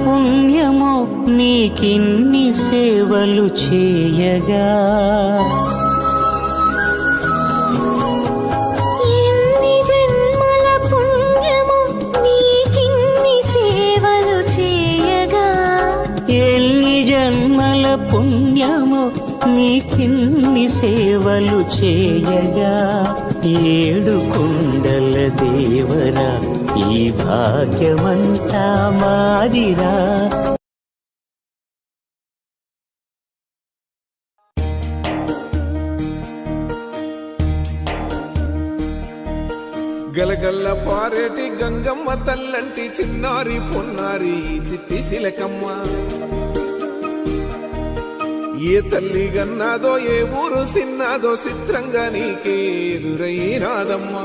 పుణ్యమో నీకిన్ని సేవలు చేయగా. ఎన్ని జన్మల పుణ్యము నీకిన్ని సేవలు చేయగా. ఎన్ని జన్మల పుణ్యమో నీకిన్ని సేవలు చేయగా. ఏడు కుండల దేవరా ఈ భాగ్యమంతా మాదిరా. గలగల్ల పారేటి గంగమ్మ తల్లంటి చిన్నారి పొన్నారి చిట్టి చిలకమ్మ. ఏ తల్లి గన్నాదో ఏ ఊరు సిన్నాదో చిత్రంగా నీకే ఎదురైనాదమ్మా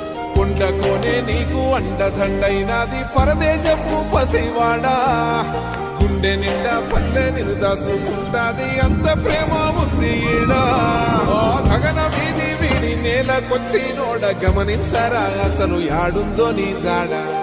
కొండ నీకు అండదండైనది పరదేశపు పసివాడా. గుండె నిండా పల్లె నిన్ను దాసుకుంటాది అంత ప్రేమ ఉంది ఈడా. గగన వీధి వీడి నేలకొచ్చి నోడ గమనించరా అసలు యాడుందో నీ జాడా.